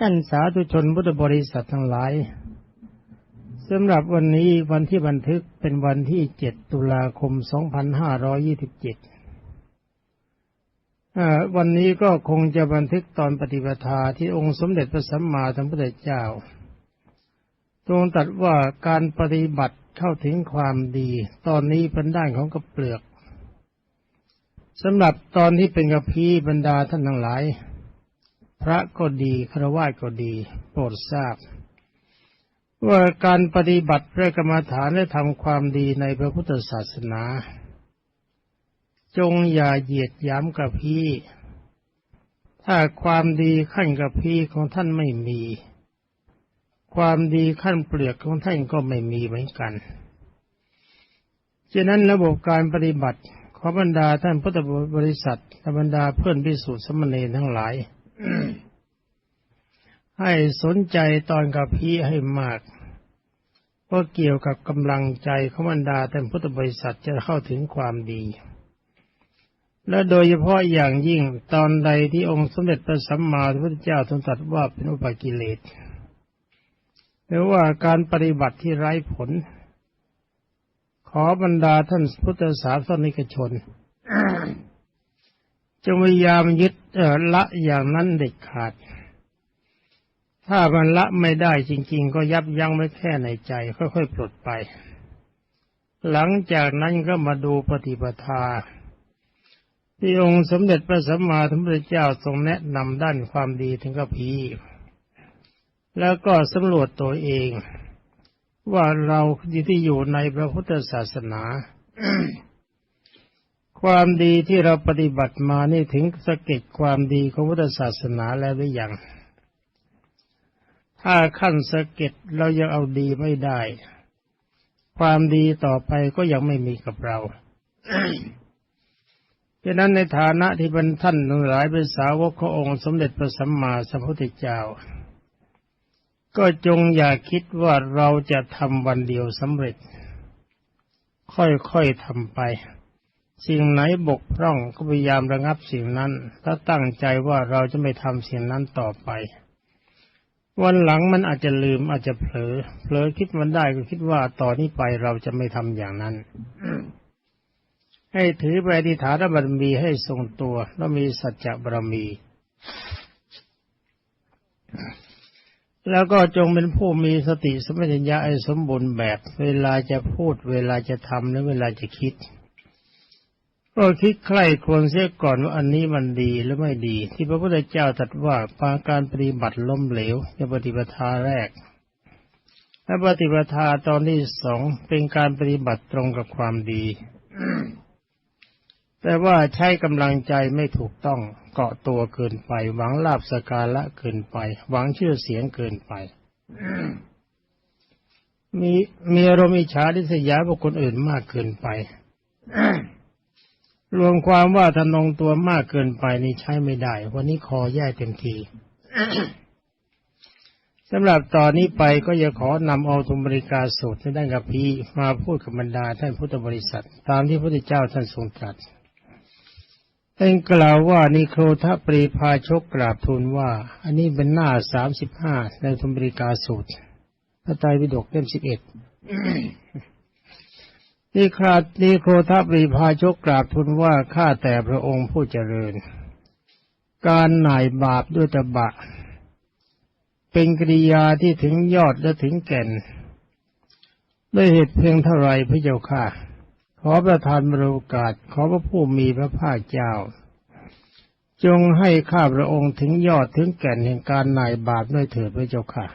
ท่านสาธุชนพุทธบริษัททั้งหลายสำหรับวันนี้วันที่บันทึกเป็นวันที่ 7 ตุลาคม 2527 วันนี้ก็คงจะบันทึกตอนปฏิปทาที่องค์สมเด็จพระสัมมาสัมพุทธเจ้า ทรงตรัสว่าการปฏิบัติเข้าถึงความดี ตอนนี้เป็นด้านของกระเปลือกสำหรับตอนที่เป็นกระพีบรรดาท่านทั้งหลาย พระก็ดีครวญก็ดี โปรดทราบ ว่าการปฏิบัติพระกรรมฐานและทำความดีในพระพุทธศาสนา จงอย่าเหยียดย้ำกับพี่ ถ้าความดีขั้นกับพี่ของท่านไม่มี ความดีขั้นเปลือกของท่านก็ไม่มีเหมือนกันฉะนั้นระบบการปฏิบัติขอบรรดาท่านพุทธบริษัทบรรดาเพื่อนพิสูจน์สมณีทั้งหลาย ให้สนใจตอนกับพี่ให้มาก เพราะเกี่ยวกับกำลังใจของบรรดาท่านพุทธบริษัทจะเข้าถึงความดี และโดยเฉพาะอย่างยิ่งตอนใดที่องค์สมเด็จพระสัมมาสัมพุทธเจ้าทรงตรัสว่าเป็นอุปกิเลสหรือว่าการปฏิบัติที่ไร้ผล ขอบรรดาท่านพุทธศาสนิกชน จงพยายามยึดละอย่างนั้นเด็ดขาด ถ้ามันละไม่ได้จริง ๆ ก็ยับยั้งไว้แค่ในใจ ค่อยๆปลดไป หลังจากนั้นก็มาดูปฏิปทา ที่องค์สมเด็จพระสัมมาสัมพุทธเจ้าทรงแนะนำด้านความดีถึงกับพีแล้วก็สำรวจตัวเอง ว่าเราที่อยู่ในพระพุทธศาสนา ความดีที่เราปฏิบัติมานี่ถึงสเก็ดความดีของพุทธศาสนาแล้วหรือยัง ถ้าขั้นสเก็ดเรายังเอาดีไม่ได้ ความดีต่อไปก็ยังไม่มีกับเราดังนั้นในฐานะที่เป็นท่านทั้งหลายเป็นสาวกขององค์สมเด็จพระสัมมาสัมพุทธเจ้า ก็จงอย่าคิดว่าเราจะทำวันเดียวสำเร็จ ค่อยๆทำไป สิ่งไหนบกพร่องก็พยายามระงับสิ่งนั้น ถ้าตั้งใจว่าเราจะไม่ทำสิ่งนั้นต่อไป วันหลังมันอาจจะลืมอาจจะเผลอ เผลอคิดมันได้ก็คิดว่าต่อนนี้ไปเราจะไม่ทำอย่างนั้น ให้ถือไปอธิฐานบารมีให้ทรงตัวแล้วมีสัจจะบารมี แล้วก็จงเป็นผู้มีสติสมัญญาไอ้สมบูรณ์แบบ เวลาจะพูด เวลาจะทำและเวลาจะคิด ก็คิดใคร่ควรเสียก่อนว่าอันนี้มันดีหรือไม่ดี ที่พระพุทธเจ้าตรัสว่าปาการปฏิบัติล้มเหลวในปฏิปทาแรก และปฏิปทาตอนที่สองเป็นการปฏิบัติตรงกับความดี แต่ว่าใช้กำลังใจไม่ถูกต้องเกาะตัวเกินไป หวังลาบสการะเกินไป หวังชื่อเสียงเกินไปมีมีอารมณ์อิจฉาดิษยาบุคคลอื่นมากเกินไป รวมความว่าทนองตัวมากเกินไปนี่ใช้ไม่ได้ วันนี้คอแย่เต็มทีสำหรับตอนนี้ไปก็จะขอนำเอาธุมบริการสูตรในด้านกับพีมาพูดกับบรรดาท่านพุทธบริษัท ตามที่พระพุทธเจ้าท่านทรงตรัสเองกล่าวว่านิโครทปรีพาชกกราบทูลว่า อันนี้เป็นหน้าสามสิบห้าในธรรมบริกาสูตรพระไตรปิฎกเล่มสิบเอ็ด นี่ครานีโครทปรีพาชกกราบทูลว่าข้าแต่พระองค์ผู้เจริญ การหน่ายบาปด้วยตบะ เป็นกิริยาที่ถึงยอดและถึงแก่น ด้วยเหตุเพียงเท่าไรพระเจ้าค่ะ ขอประทานบริกาศขอพระผู้มีพระภาคเจ้า จงให้ข้าพระองค์ถึงยอดถึงแก่นแห่งการหน่ายบาปด้วยเถิดพระเจ้าค่ะ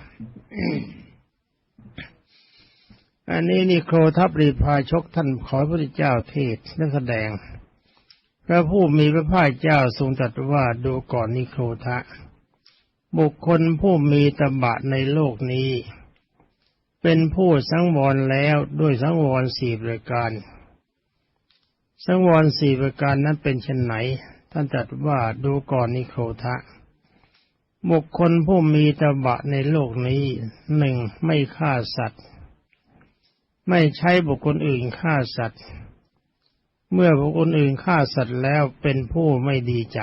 อันนี้นี่โครทับรีพาชกท่านขอพระเจ้าเทศนักแสดง พระผู้มีพระภาคเจ้าทรงตรัสว่าดูก่อนนิโครทะ บุคคลผู้มีตบะในโลกนี้ เป็นผู้สังวรแล้วด้วยสังวรสี่ประการ สังวรสี่ประการนั้นเป็นเช่นไหน ท่านตรัสว่าดูก่อนนิโครทะบุคคลผู้มีตบะในโลกนี้หนึ่งไม่ฆ่าสัตว์ ไม่ใช้บุคคลอื่นฆ่าสัตว์ เมื่อบุคคลอื่นฆ่าสัตว์แล้วเป็นผู้ไม่ดีใจ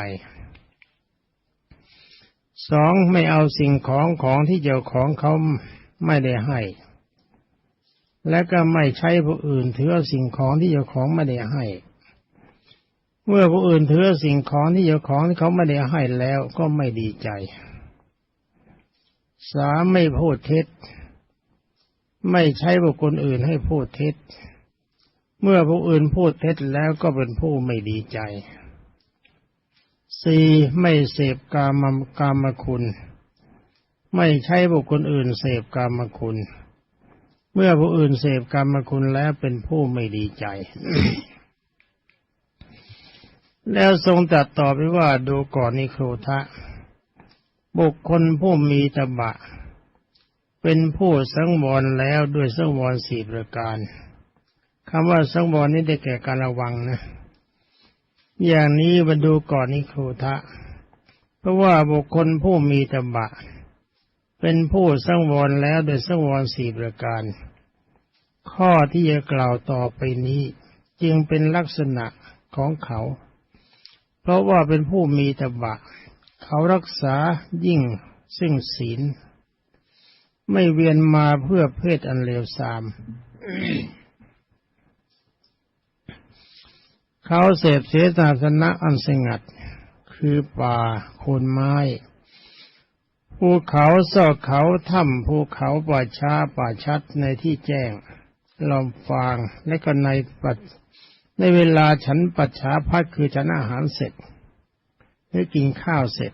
สองไม่เอาสิ่งของของที่เจ้าของเขาไม่ได้ให้ และก็ไม่ใช้ผู้อื่นถือเอาสิ่งของที่เจ้าของไม่ได้ให้ เมื่อผู้อื่นถือเอาสิ่งของที่เจ้าของที่เขาไม่ได้ให้แล้วก็ไม่ดีใจสามไม่พูดเท็จ ไม่ใช้บุคคลอื่นให้พูดเท็จ เมื่อผู้อื่นพูดเท็จแล้วก็เป็นผู้ไม่ดีใจสี่ไม่เสพกามกามคุณ ไม่ใช่บุคคลอื่นเสพกามคุณ เมื่อผู้อื่นเสพกามคุณแล้วเป็นผู้ไม่ดีใจ แล้วทรงตรัสต่อไปว่าดูก่อนนิโครทะ บุคคลผู้มีตบะ เป็นผู้สังวรแล้วด้วยสังวรสี่ประการคำว่าสังวรนี้ได้แก่การระวังนะ อย่างนี้มาดูก่อนนิโครทะ เพราะว่าบุคคลผู้มีตบะ เป็นผู้สังวรแล้วโดยสังวรสี่ประการ ข้อที่จะกล่าวต่อไปนี้ จึงเป็นลักษณะของเขา เพราะว่าเป็นผู้มีตบะ เขารักษายิ่งซึ่งศีล ไม่เวียนมาเพื่อเพศอันเลวทรามเขาเสพเสศาสนะอันสงัด คือป่าโคนไม้ภูเขาซอกเขาถ้ำภูเขาป่าช้าป่าชัดในที่แจ้งลมฟางและก็ในปัดในเวลาฉันปัจฉาพัดคือฉันอาหารเสร็จหรือกินข้าวเสร็จ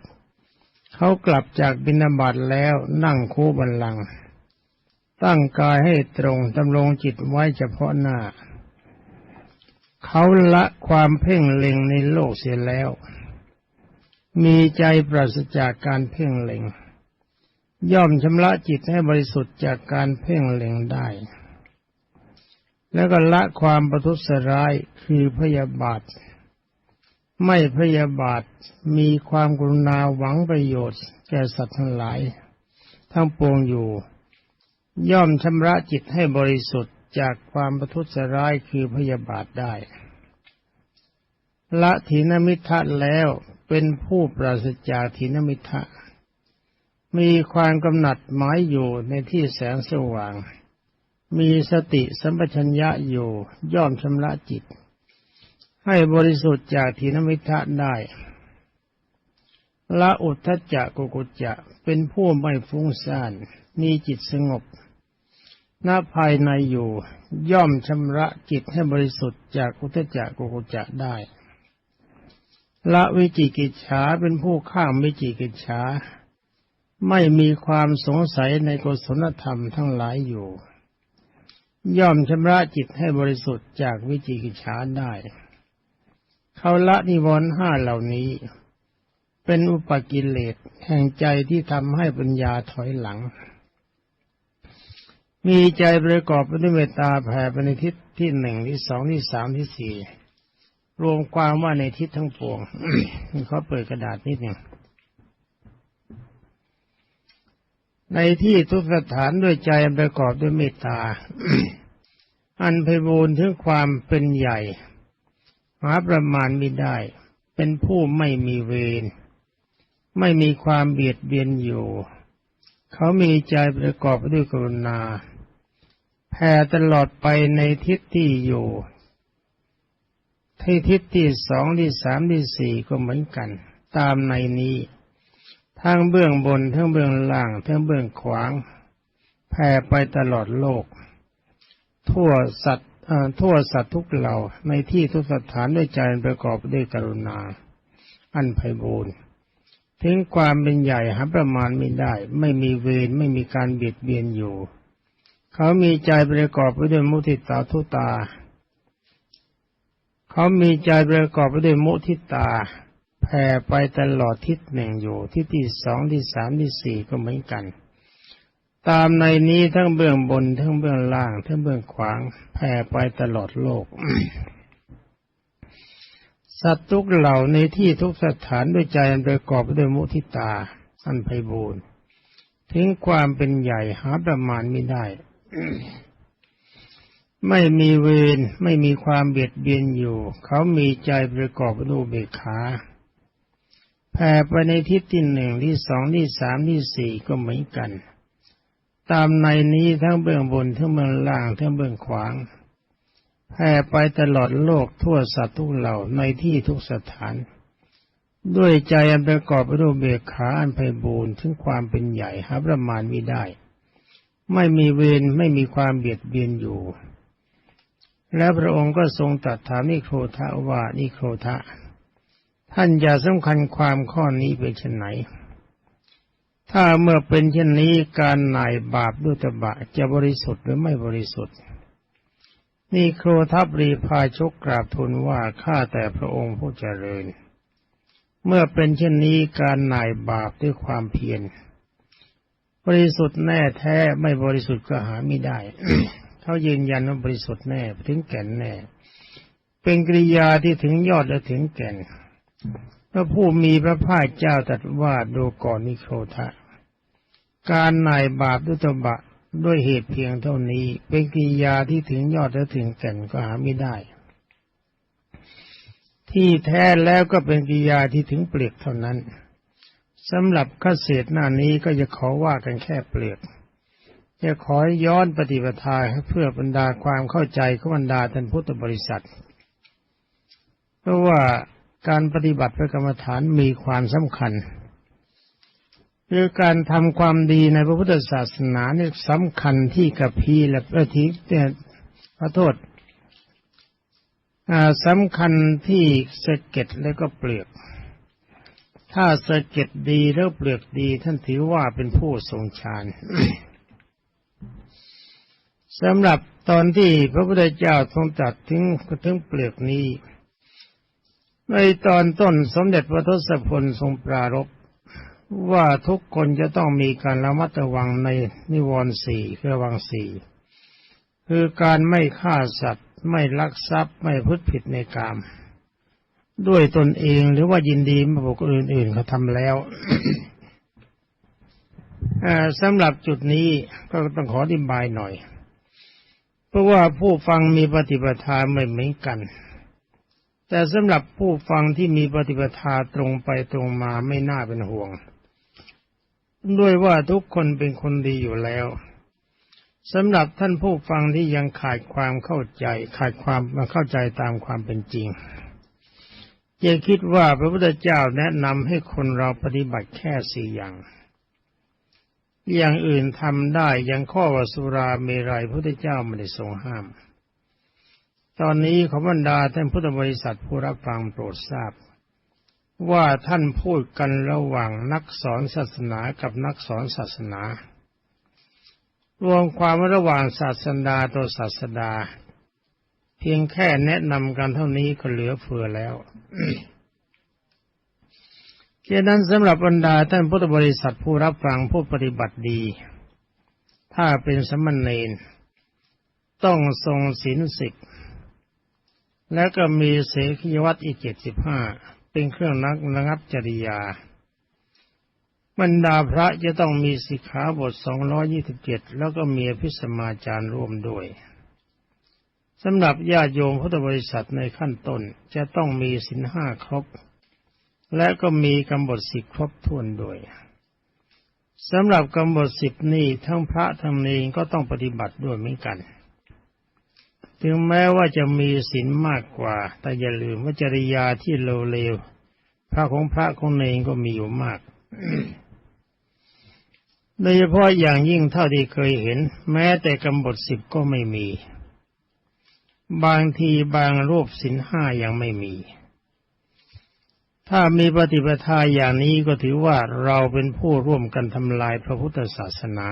เขากลับจากบินาบัตแล้วนั่งคู่บันลัง ตั้งกายให้ตรงดำรงจิตไว้เฉพาะหน้า เขาละความเพ่งเล็งในโลกเสียแล้ว มีใจปราศจากการเพ่งเล็ง ย่อมชำระจิตให้บริสุทธิ์จากการเพ่งเล็งได้ แล้วก็ละความประทุษร้ายคือพยาบาท ไม่พยาบาท มีความกรุณาหวังประโยชน์ แก่สัตว์ทั้งหลาย ทั้งปวงอยู่ ย่อมชำระจิตให้บริสุทธิ์จากความประทุษร้ายคือพยาบาทได้ ละถินมิทะแล้วเป็นผู้ปราศจากถินมิทะ มีความกำหนัดหมายอยู่ในที่แสงสว่าง มีสติสัมปชัญญะอยู่ย่อมชำระจิต ให้บริสุทธิ์จากถินมิทะได้ละอุทธจักกุกุจจะเป็นผู้ไม่ฟุ้งซ่าน มีจิตสงบณภายในอยู่ ย่อมชำระจิตให้บริสุทธิ์จากอุทจักกุกุจะได้ ละวิจิกิจฉาเป็นผู้ข้ามวิจิกิจฉาไม่มีความสงสัยในกุศลธรรมทั้งหลายอยู่ ย่อมชำระจิตให้บริสุทธิ์จากวิจิกิจฉาได้ เขาละนิวรณ์ห้าเหล่านี้ เป็นอุปกิเลสแห่งใจที่ทำให้ปัญญาถอยหลัง มีใจประกอบไปด้วยเมตตาแผ่ไปในทิศที่หนึ่งที่สองที่สามที่สี่รวมความว่าในทิศทั้งปวงเขาเปิดกระดาษนิดหนึ่งในที่ทุกสถานด้วยใจประกอบด้วยเมตตา อันไพบูรณ์ถึงความเป็นใหญ่ หาประมาณไม่ได้ เป็นผู้ไม่มีเวร ไม่มีความเบียดเบียนอยู่ เขามีใจประกอบด้วยกรุณา แผ่ตลอดไปในทิศที่อยู่ที่ทิศที่สองที่สามที่สี่ก็เหมือนกัน ตามในนี้ ทั้งเบื้องบน ทั้งเบื้องล่าง ทั้งเบื้องขวาง แผ่ไปตลอดโลก ทั่วสัตว์ ทั่วสัตว์ทุกเหล่าในที่ทุกสถานด้วยใจประกอบด้วยกรุณา อันไพบูรณ์ถึงความเป็นใหญ่หาประมาณไม่ได้ ไม่มีเวรไม่มีการเบียดเบียนอยู่ เขามีใจประกอบไปด้วยมุทิตาทุตา เขามีใจประกอบไปด้วยมุทิตาแผ่ไปตลอดทิศหนึ่งอยู่ ที่ที่สองที่สามที่สี่ก็เหมือนกัน ตามในนี้ทั้งเบื้องบน ทั้งเบื้องล่าง ทั้งเบื้องขวางแผ่ไปตลอดโลก สัตว์ทุกเหล่าในที่ทุกสถานด้วยใจประกอบด้วยมุทิตาอันไพบูรณ์ถึงความเป็นใหญ่หาประมาณไม่ได้ ไม่มีเวรไม่มีความเบียดเบียนอยู่ เขามีใจประกอบด้วยเบขาแผ่ไปในทิศที่หนึ่งที่สองที่สามที่สี่ก็เหมือนกัน ตามในนี้ทั้งเบื้องบนทั้งเบื้องล่างทั้งเบื้องขวางแผ่ไปตลอดโลกทั่วสัตว์ทุกเหล่าในที่ทุกสถาน ด้วยใจอันประกอบไปด้วยเบกขาอันไพบูรณ์ถึงความเป็นใหญ่หาประมาณไม่ได้ ไม่มีเวรไม่มีความเบียดเบียนอยู่ และพระองค์ก็ทรงตรัสถามนิโครทะว่านิโครทะ ท่านอย่าสำคัญความข้อนี้เป็นเช่นไหน ถ้าเมื่อเป็นเช่นนี้การหน่ายบาปด้วยตบะจะบริสุทธิ์หรือไม่บริสุทธิ์ นี่ครทัพรีพาชกกราบทูลว่าข้าแต่พระองค์ผู้เจริญ เมื่อเป็นเช่นนี้การหน่ายบาปด้วยความเพียรบริสุทธิ์แน่แท้ไม่บริสุทธิ์ก็หาไม่ได้ เขายืนยันว่าบริสุทธิ์แน่ถึงแก่นแน่ เป็นกริยาที่ถึงยอดและถึงแก่นพระผู้มีพระภาคเจ้าตรัสว่าดูก่อนนิโครทะ การนายบาปด้วยตบะด้วยเหตุเพียงเท่านี้ เป็นกิยาที่ถึงยอดและถึงแก่นก็หาไม่ได้ ที่แท้แล้วก็เป็นกิริยาที่ถึงเปลือกเท่านั้นสำหรับข้าเศษหน้านี้ก็จะขอว่ากันแค่เปลือกจะขอย้อนปฏิปทาเพื่อบรรดาความเข้าใจของบรรดาท่านพุทธบริษัท เพราะว่าการปฏิบัติพระกรรมฐานมีความสำคัญ คือการทำความดีในพระพุทธศาสนาเนี่ยสำคัญที่กับพีและประทิเนี่ยขอโทษสำคัญที่สะเก็ดแล้วก็เปลือก ถ้าสะเก็ดดีแล้วเปลือกดี ท่านถือว่าเป็นผู้ทรงฌานสำหรับตอนที่พระพุทธเจ้าทรงจัดถึงถึงเปลือกนี้ ในตอนต้นสมเด็จพระทศพลทรงปรารภ ว่าทุกคนจะต้องมีการระมัดระวังในนิวรณ์สี่คือวังสี่คือการไม่ฆ่าสัตว์ ไม่ลักทรัพย์ไม่พูดผิดในกาม ด้วยตนเองหรือว่ายินดีมาบุคคลอื่นๆเขาทำแล้วสำหรับจุดนี้ก็ต้องขออธิบายหน่อย เพราะว่าผู้ฟังมีปฏิปทาไม่เหมือนกัน แต่สำหรับผู้ฟังที่มีปฏิปทาตรงไปตรงมาไม่น่าเป็นห่วง ด้วยว่าทุกคนเป็นคนดีอยู่แล้วสำหรับท่านผู้ฟังที่ยังขาดความเข้าใจ ขาดความมาเข้าใจตามความเป็นจริงจะคิดว่าพระพุทธเจ้าแนะนำให้คนเราปฏิบัติแค่สี่อย่าง อย่างอื่นทำได้ยังข้อวสุราเมรัยพระพุทธเจ้าไม่ได้ทรงห้าม ตอนนี้ขอบรรดาท่านพุทธบริษัทผู้รับฟังโปรดทราบ ว่าท่านพูดกันระหว่างนักสอนศาสนากับนักสอนศาสนา รวมความระหว่างศาสดาต่อศาสดา เพียงแค่แนะนำกันเท่านี้ก็เหลือเฟือแล้วเช่นนั้นสำหรับบรรดาท่านพุทธบริษัทผู้รับฟังผู้ปฏิบัติดี ถ้าเป็นสมณเณรต้องทรงศีลสิบแล้วก็มีเสขียวัตอีกเจ็ดสิบห้า เป็นเครื่องนักระงับจริยาบรรดาพระจะต้องมีสิกขาบท 227 แล้วก็มีพิสมาจารร่วมด้วยสำหรับญาติโยมพุทธบริษัทในขั้นต้นจะต้องมีสินห้าครบ และก็มีกำหนดสิบครบถ้วนด้วยสำหรับกำหนดสิบนี้ทั้งพระทั้งเนรก็ต้องปฏิบัติด้วยเหมือนกัน ถึงแม้ว่าจะมีศีลมากกว่า แต่อย่าลืมว่าจริยาที่โลเลวพระของพระของเนงก็มีอยู่มากโดยเฉพาะอย่างยิ่งเท่าที่เคยเห็น แม้แต่กำหนดสิบก็ไม่มี บางทีบางรูปสินห้ายังไม่มี ถ้ามีปฏิปทาอย่างนี้ก็ถือว่าเราเป็นผู้ร่วมกันทำลายพระพุทธศาสนา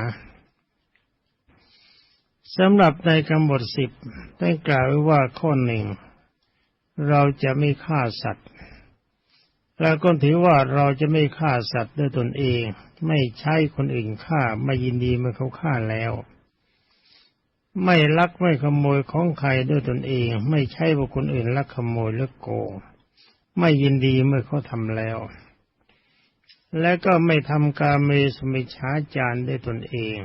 สำหรับในกำหนดสิบได้กล่าวไว้ว่าข้อหนึ่ง เราจะไม่ฆ่าสัตว์แล้วก็ถือว่าเราจะไม่ฆ่าสัตว์ด้วยตนเอง ไม่ใช้คนอื่นฆ่าไม่ยินดีเมื่อเขาฆ่าแล้ว ไม่ลักไม่ขโมยของใครด้วยตนเอง ไม่ใช่บุคคลอื่นลักขโมยหรือโกง ไม่ยินดีเมื่อเขาทำแล้ว และก็ไม่ทำการเมสุมิชาจารด้วยตนเอง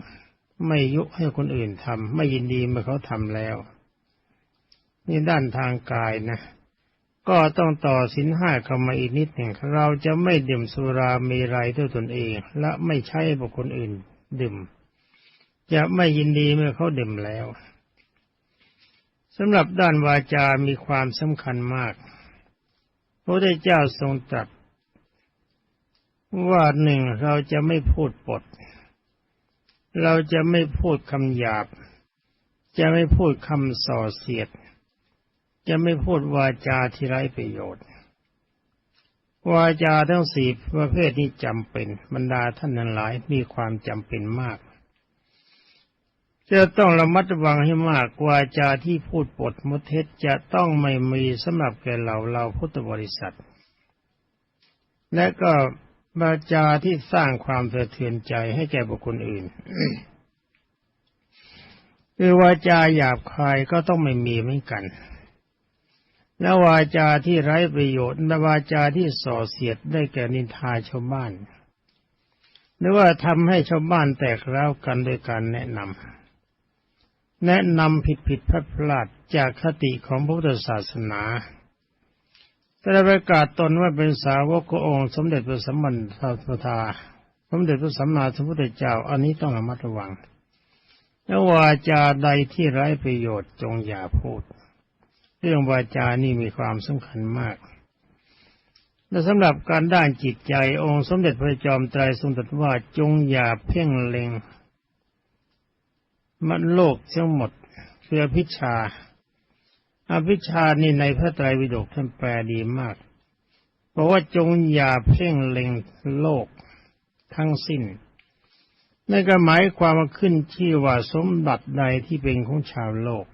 ไม่ยุให้คนอื่นทำไม่ยินดีเมื่อเขาทำแล้ว นี่ด้านทางกายนะ ก็ต้องต่อสินห้าเข้ามาอีกนิดหนึ่งเราจะไม่ดื่มสุรามีไรด้วยตนเอง และไม่ใช้บุคคลอื่นดื่ม จะไม่ยินดีเมื่อเขาดื่มแล้วสำหรับด้านวาจามีความสำคัญมาก พระพุทธเจ้าทรงตรัสว่าหนึ่งเราจะไม่พูดปด เราจะไม่พูดคำหยาบ จะไม่พูดคำส่อเสียด จะไม่พูดวาจาที่ไร้ประโยชน์ วาจาทั้งสี่ประเภทนี้จำเป็น บรรดาท่านนั้นหลายมีความจำเป็นมาก จะต้องระมัดระวังให้มากวาจาที่พูดปดมุเทศจะต้องไม่มีสำหรับแก่เราเราพุทธบริษัท และก็ วาจาที่สร้างความสะเทือนใจให้แก่บุคคลอื่นคือวาจาหยาบคายก็ต้องไม่มีเหมือนกัน และวาจาที่ไร้ประโยชน์และวาจาที่ส่อเสียดได้แก่นินทาชาวบ้าน หรือว่าทำให้ชาวบ้านแตกร้าวกันโดยการแนะนำแนะนำผิดผิดพลาดพลาดจากคติของพระพุทธศาสนา แต่ประกาศตนว่าเป็นสาวกขององค์สมเด็จพระสัมมาสัมพุทาสมเด็จพระสัมมาสัมพุทธเจ้า อันนี้ต้องระมัดระวังแล้ววาจาใดที่ไร้ประโยชน์จงอย่าพูด เรื่องวาจานี่มีความสำคัญมาก และสำหรับการด้านจิตใจองค์สมเด็จพระจอมไตรทรงตรัสว่าจงอย่าเพ่งเล็งมันโลกทั้งหมดคืออภิชา อภิชานี่ในพระไตรปิฎกท่านแปลดีมากบอกว่าจงอย่าเพ่งเล็งโลกทั้งสิ้นนั่นก็หมายความว่าขึ้นชื่อว่าสมบัติใดที่เป็นของชาวโลก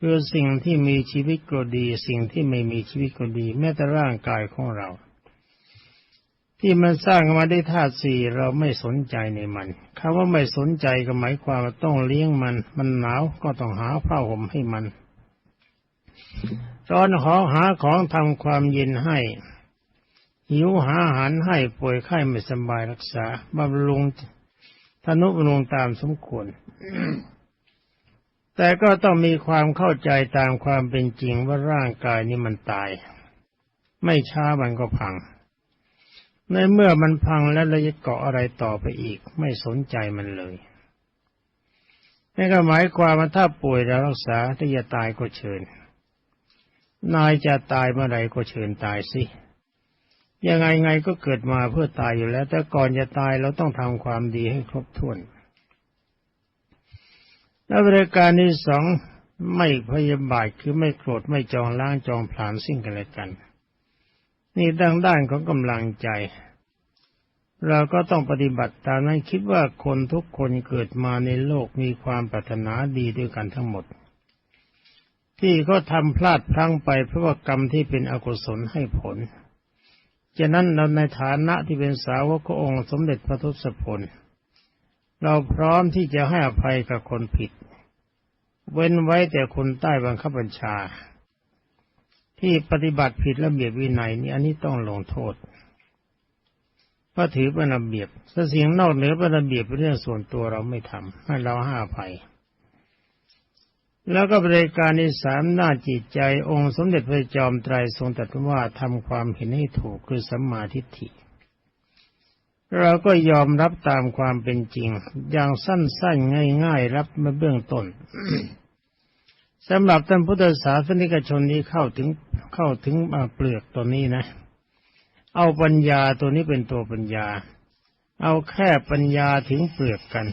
คือสิ่งที่มีชีวิตก็ดี สิ่งที่ไม่มีชีวิตก็ดี แม้แต่ร่างกายของเรา ที่มันสร้างมาได้ธาตุสี่เราไม่สนใจในมันคำว่าไม่สนใจก็หมายความว่าต้องเลี้ยงมัน มันหนาวก็ต้องหาผ้าห่มให้มัน ตอนขอหาของทำความเย็นให้ หิวหาอาหารให้ป่วยไข้ไม่สบายรักษาบำรุงทนุบำรุงตามสมควร แต่ก็ต้องมีความเข้าใจตามความเป็นจริงว่าร่างกายนี้มันตาย ไม่ช้ามันก็พัง ในเมื่อมันพังแล้วเราจะเกาะอะไรต่อไปอีก ไม่สนใจมันเลยนี่ก็หมายความว่าถ้าป่วยแล้วรักษาถ้าจะตายก็เชิญ นายจะตายเมื่อไรก็เชิญตายสิ ยังไงไงก็เกิดมาเพื่อตายอยู่แล้ว แต่ก่อนจะตายเราต้องทำความดีให้ครบถ้วน และบริการที่สองไม่พยาบาทคือไม่โกรธไม่จองล้างจองผลาญสิ่งกันและกัน นี่ดังด้านของกำลังใจ เราก็ต้องปฏิบัติตามนั้นคิดว่าคนทุกคนเกิดมาในโลกมีความปรารถนาดีด้วยกันทั้งหมด ที่เขาทำพลาดพลั้งไปเพราะว่ากรรมที่เป็นอกุศลให้ผลฉะนั้นเราในฐานะที่เป็นสาวกขององค์สมเด็จพระทศพล เราพร้อมที่จะให้อภัยกับคนผิด เว้นไว้แต่คนใต้บังคับบัญชา ที่ปฏิบัติผิดระเบียบวินัยนี่อันนี้ต้องลงโทษเพราะถือเป็นระเบียบถ้าสิ่งนอกเหนือเป็นระเบียบเป็นเรื่องส่วนตัวเราไม่ทำให้เราห้าภัย แล้วก็บริการในสามหน้าจิตใจองค์สมเด็จพระจอมไตรทรงตรัสว่าทำความเห็นให้ถูกคือสัมมาทิฏฐิ เราก็ยอมรับตามความเป็นจริง อย่างสั้นๆง่าย ๆ รับมาเบื้องต้นสำหรับท่านพุทธศาสนิกชนนี้เข้าถึงเข้าถึงเปลือกตัวนี้นะ เอาปัญญาตัวนี้เป็นตัวปัญญา เอาแค่ปัญญาถึงเปลือกกัน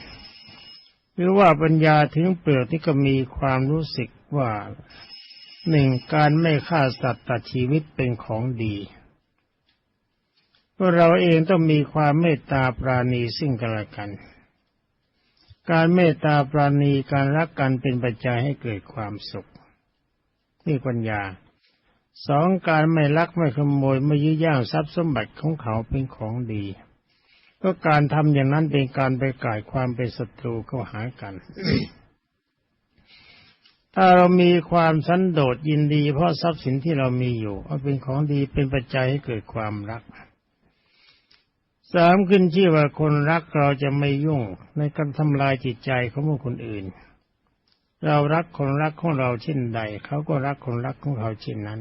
หรือว่าปัญญาถึงเปลือกนี่ก็มีความรู้สึกว่าหนึ่งการไม่ฆ่าสัตว์ตัดชีวิตเป็นของดีพวกเราเองต้องมีความเมตตาปราณีซึ่งกันและกัน การเมตตาปราณีการรักกันเป็นปัจจัยให้เกิดความสุขนี่ปัญญาสองการไม่ลักไม่ขโมยไม่ยื้อย่างทรัพย์สมบัติของเขาเป็นของดี ก็การทำอย่างนั้นเป็นการไปก่ายความเป็นศัตรูเข้าหากัน ถ้าเรามีความสันโดษยินดี เพราะทรัพย์สินที่เรามีอยู่เอาเป็นของดีเป็นปัจจัยให้เกิดความรักสามขึ้นชื่อว่าคนรักเราจะไม่ยุ่งในการทำลายจิตใจของคนอื่น เรารักคนรักของเราเช่นใดเขาก็รักคนรักของเขาเช่นนั้น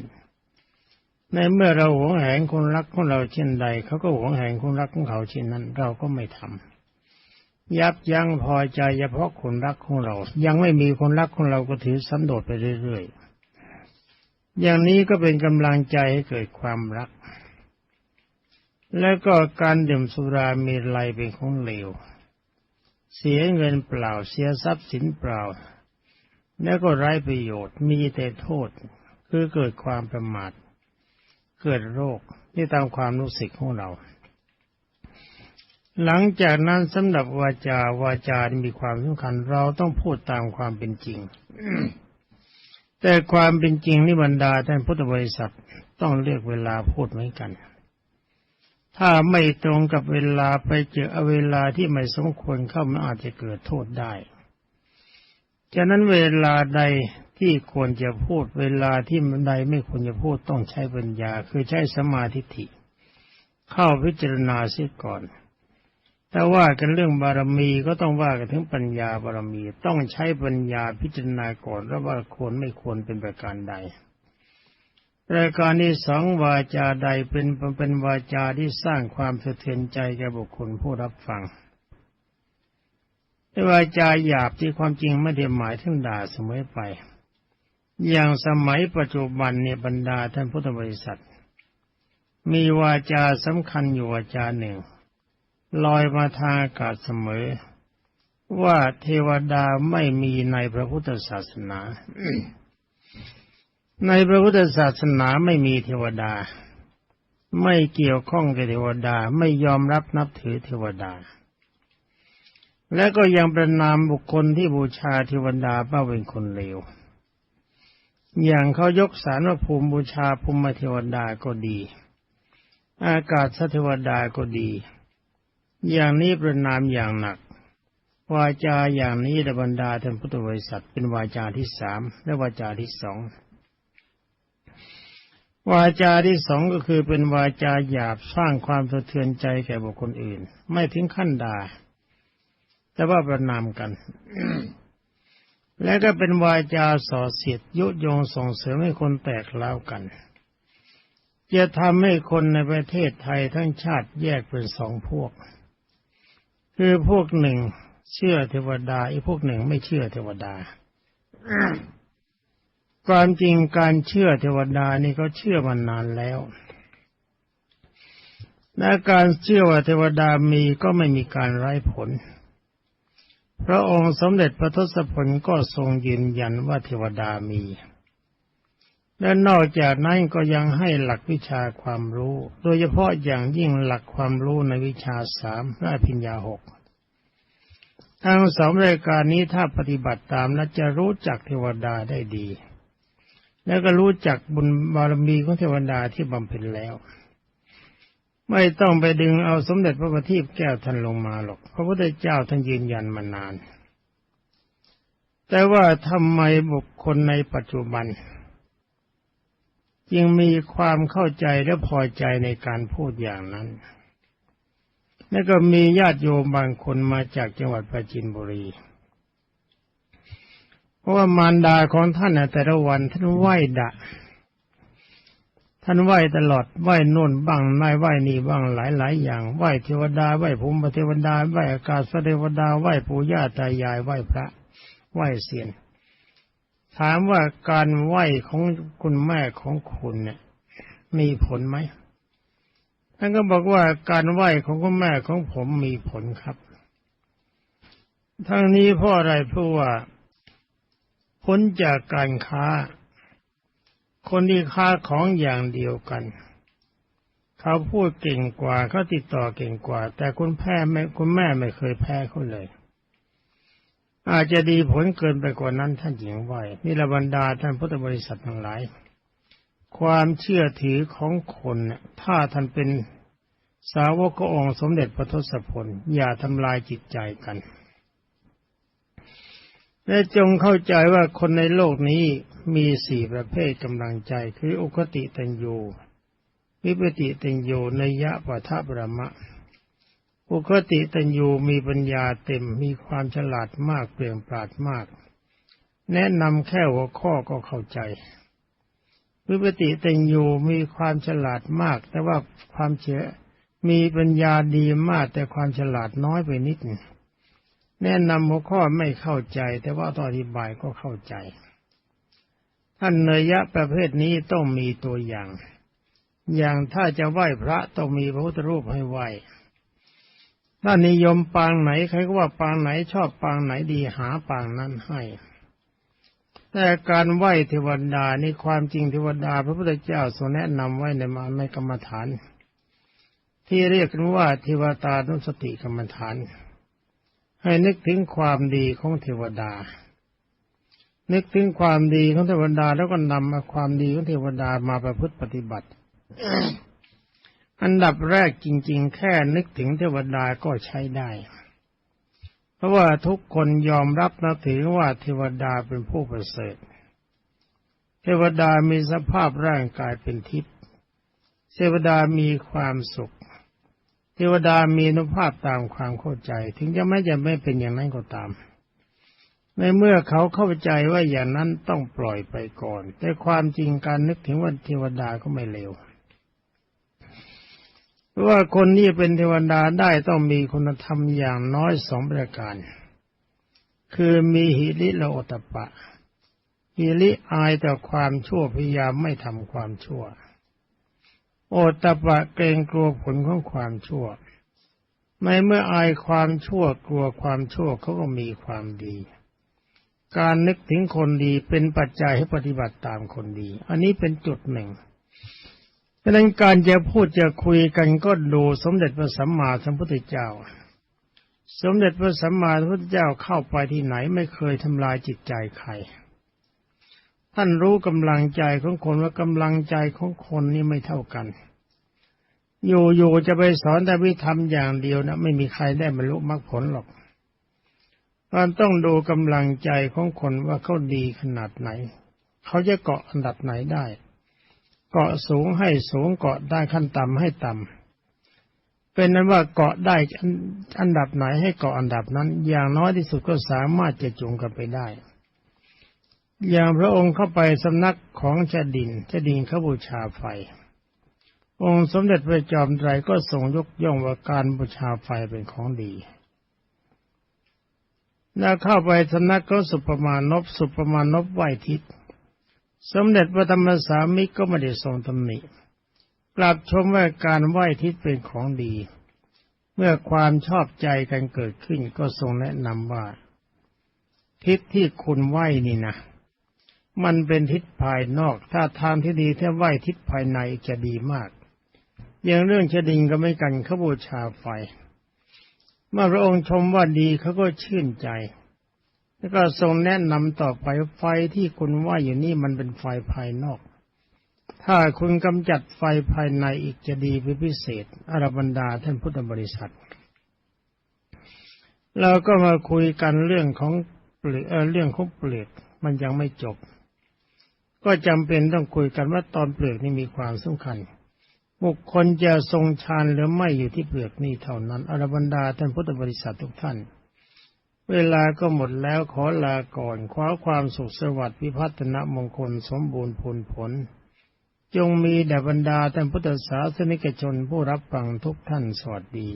ในเมื่อเราหวงแหนคนรักของเราเช่นใดเขาก็หวงแหนคนรักของเขาเช่นนั้น เราก็ไม่ทำยับยั้งพอใจเฉพาะคนรักของเรา ยังไม่มีคนรักของเราก็ถือสันโดษไปเรื่อยๆอย่างนี้ก็เป็นกำลังใจให้เกิดความรัก และก็การดื่มสุรามีไรเป็นของเลวเสียเงินเปล่าเสียทรัพย์สินเปล่า แล้วก็ไร้ประโยชน์มีแต่โทษ คือเกิดความประมาท เกิดโรคนี่ตามความรู้สึกของเรา หลังจากนั้นสำหรับวาจาวาจามีความสำคัญ เราต้องพูดตามความเป็นจริง แต่ความเป็นจริงนี่บรรดาท่านพุทธบริษัทต้องเลือกเวลาพูดเหมือนกัน ถ้าไม่ตรงกับเวลาไปเจอเวลาที่ไม่สมควรเข้ามันอาจจะเกิดโทษได้ฉะนั้นเวลาใด ที่ควรจะพูดเวลาที่ใดไม่ควรจะพูดต้องใช้ปัญญา คือใช้สมาธิิเข้าพิจารณาเสียก่อนถ้าว่ากันเรื่องบารมีก็ต้องว่ากันถึงปัญญาบารมีต้องใช้ปัญญาพิจารณาก่อนว่าควรไม่ควรเป็นประการใดรายการที่สองวาจาใดเป็นเป็นวาจาที่สร้างความสะเทือนใจแก่บุคคลผู้รับฟังวาจาหยาบที่ความจริงไม่ได้หมายถึงด่าเสมอไป อย่างสมัยปัจจุบันเนี่ยบรรดาท่านพุทธบริษัท มีวาจาสำคัญอยู่วาจาหนึ่ง ลอยมาทางอากาศเสมอ ว่าเทวดาไม่มีในพระพุทธศาสนา ในพระพุทธศาสนาไม่มีเทวดา ไม่เกี่ยวข้องกับเทวดาไม่ยอมรับนับถือเทวดา และก็ยังประนามบุคคลที่บูชาเทวดาว่าเป็นคนเลว อย่างเขายกสารว่าภูมิบูชาภูมิเทวดาก็ดี อากาศเทวดาก็ดี อย่างนี้ประนามอย่างหนัก วาจาอย่างนี้ดบรรดาท่านพุทธบริษัทเป็นวาจาที่สามและวาจาที่สองวาจาที่สองก็คือเป็นวาจาหยาบสร้างความสะเทือนใจแก่บุคคลอื่น ไม่ถึงขั้นด่า แต่ว่าประนามกัน และก็เป็นวาจาส่อเสียดยุยงส่งเสริมให้คนแตกเล้ากัน จะทำให้คนในประเทศไทยทั้งชาติแยกเป็นสองพวก คือพวกหนึ่งเชื่อเทวดาอีกพวกหนึ่งไม่เชื่อเทวดาความจริงการเชื่อเทวดานี่เขาเชื่อมานานแล้วและการเชื่อว่าเทวดามีก็ไม่มีการไร้ผล พระองค์สมเด็จพระทศพลก็ทรงยืนยันว่าเทวดามี และนอกจากนั้นก็ยังให้หลักวิชาความรู้ โดยเฉพาะอย่างยิ่งหลักความรู้ในวิชาสามและพิญญาหกทั้งสองรายการนี้ถ้าปฏิบัติตามแล้วจะรู้จักเทวดาได้ดี แล้วก็รู้จักบุญบารมีของเทวดาที่บำเพ็ญแล้ว ไม่ต้องไปดึงเอาสมเด็จพระบัณฑิตแก้วท่านลงมาหรอกพระพุทธเจ้าท่านยืนยันมานาน แต่ว่าทำไมบุคคลในปัจจุบัน จึงมีความเข้าใจและพอใจในการพูดอย่างนั้น แล้วก็มีญาติโยมบางคนมาจากจังหวัดปราจีนบุรีเพราะว่ามารดาของท่านแต่ละวันท่านไหว้ดะ ท่านไหว้ตลอดไหว้นนบ้างนายไหว้นี่บ้างหลายหลายอย่างไหว้เทวดาไหว้ภูมิเทวดาไหว้อากาศเทวดาไหว้ปู่ย่าตายายไหว้พระ ไหว้เสียนถามว่าการไหว้ของคุณแม่ของคุณเนี่ย มีผลไหมท่านก็บอกว่าการไหว้ของคุณแม่ของผมมีผลครับทั้งนี้เพราะอะไรเพราะว่าผลจากการค้า คนที่ค้าของอย่างเดียวกัน เขาพูดเก่งกว่าเขาติดต่อเก่งกว่า แต่คุณแพ้ไม่คุณแม่ไม่เคยแพ้เขาเลย อาจจะดีผลเกินไปกว่านั้นท่านหญิงไหวนี่ระบรรดาท่านพุทธบริษัททั้งหลาย ความเชื่อถือของคนถ้าท่านเป็นสาวกองค์สมเด็จพระทศพลอย่าทำลายจิตใจกัน และจงเข้าใจว่าคนในโลกนี้มีสี่ประเภทกำลังใจคืออุคติตัญญูวิปติตัญญูนยะปัทะประมะ อุคติตัญญูมีปัญญาเต็มมีความฉลาดมากเปลี่ยนปราดมาก แนะนำแค่หัวข้อก็เข้าใจ วิปติเตงยูมีความฉลาดมาก แต่ว่าความเชื่อมีปัญญาดีมากแต่ความฉลาดน้อยไปนิดหนึ่ง แนะนำหัวข้อไม่เข้าใจ แต่ว่าตอนอธิบายก็เข้าใจ ท่านเนยยะประเภทนี้ต้องมีตัวอย่าง อย่างถ้าจะไหว้พระต้องมีพระพุทธรูปให้ไหว้ถ้านิยมปางไหนใครก็ว่าปางไหนชอบปางไหนดีหาปางนั้นให้ แต่การไหว้เทวดานี่ความจริงเทวดา พระพุทธเจ้าทรงแนะนำไว้ในมาในกรรมฐาน ที่เรียกกันว่าเทวตานุสติกรรมฐาน ให้นึกถึงความดีของเทวดา นึกถึงความดีของเทวดาแล้วก็นำมาความดีของเทวดามาประพฤติปฏิบัติ อันดับแรกจริง ๆ แค่นึกถึงเทวดาก็ใช้ได้ เพราะว่าทุกคนยอมรับนับถือว่าเทวดาเป็นผู้ประเสริฐ เทวดามีสภาพร่างกายเป็นทิพย์ เทวดามีความสุข เทวดามีนุภาพตามความเข้าใจ ถึงจะไม่จะไม่เป็นอย่างนั้นก็ตาม ในเมื่อเขาเข้าใจว่าอย่างนั้นต้องปล่อยไปก่อน แต่ความจริงการนึกถึงว่าเทวดาก็ไม่เลวเพราะว่าคนที่เป็นเทวดาได้ต้องมีคุณธรรมอย่างน้อยสองประการ คือมีหิริและโอตตปะ หิริอายแต่ความชั่วพยายามไม่ทำความชั่ว โอตปะเกรงกลัวผลของความชั่ว ไม่เมื่ออายความชั่วกลัวความชั่วเขาก็มีความดี การนึกถึงคนดีเป็นปัจจัยให้ปฏิบัติตามคนดี อันนี้เป็นจุดหนึ่งดังนั้นการจะพูดจะคุยกันก็ดูสมเด็จพระสัมมาสัมพุทธเจ้า สมเด็จพระสัมมาสัมพุทธเจ้าเข้าไปที่ไหนไม่เคยทำลายจิตใจใคร ท่านรู้กำลังใจของคนว่ากำลังใจของคนนี่ไม่เท่ากัน อยู่ๆจะไปสอนแต่วิธรรมอย่างเดียวนะไม่มีใครได้บรรลุมรรคผลหรอกมันต้องดูกำลังใจของคนว่าเขาดีขนาดไหน เขาจะเกาะอันดับไหนได้ เกาะสูงให้สูงเกาะได้ขั้นต่ำให้ต่ำเป็นนั้นว่าเกาะได้อันดับไหนให้เกาะอันดับนั้น อย่างน้อยที่สุดก็สามารถจะจูงกันไปได้ อย่างพระองค์เข้าไปสำนักของชาดินชาดินเขาบูชาไฟ องค์สมเด็จพระจอมไตรก็ทรงยกย่องว่าการบูชาไฟเป็นของดีแล้วเข้าไปสำนักก็สุปมานพสุปมานพไหวทิศสมเด็จพระธรรมสามิกก็ไม่ได้ทรงตำหนิกลับชมว่าการไหว้ทิศเป็นของดี เมื่อความชอบใจกันเกิดขึ้นก็ทรงแนะนำว่า ทิศที่คุณไหวนี่นะ มันเป็นทิศภายนอก ถ้าทางที่ดีถ้าไหว้ทิศภายในจะดีมาก อย่างเรื่องชดิงก็ไม่กันขบูชาไฟ เมื่อพระองค์ชมว่าดีเขาก็ชื่นใจ แล้วก็ทรงแนะนำต่อไปไฟที่คุณว่าอยู่นี่มันเป็นไฟภายนอก ถ้าคุณกำจัดไฟภายในอีกจะดีเป็นพิเศษอรบรรดาท่านพุทธบริษัทเราก็มาคุยกันเรื่องของเปลือกเรื่องของเปลือกมันยังไม่จบ ก็จำเป็นต้องคุยกันว่าตอนเปลือกนี่มีความสำคัญ บุคคลจะทรงฌานหรือไม่อยู่ที่เปลือกนี่เท่านั้นอรบรรดาท่านพุทธบริษัททุกท่าน เวลาก็หมดแล้วขอลาก่อนขอความสุขสวัสดิ์พิพัฒนมงคลสมบูรณ์ผลผล จงมีแด่บรรดาท่านพุทธศาสนิกชนผู้รับฟังทุกท่านสวัสดี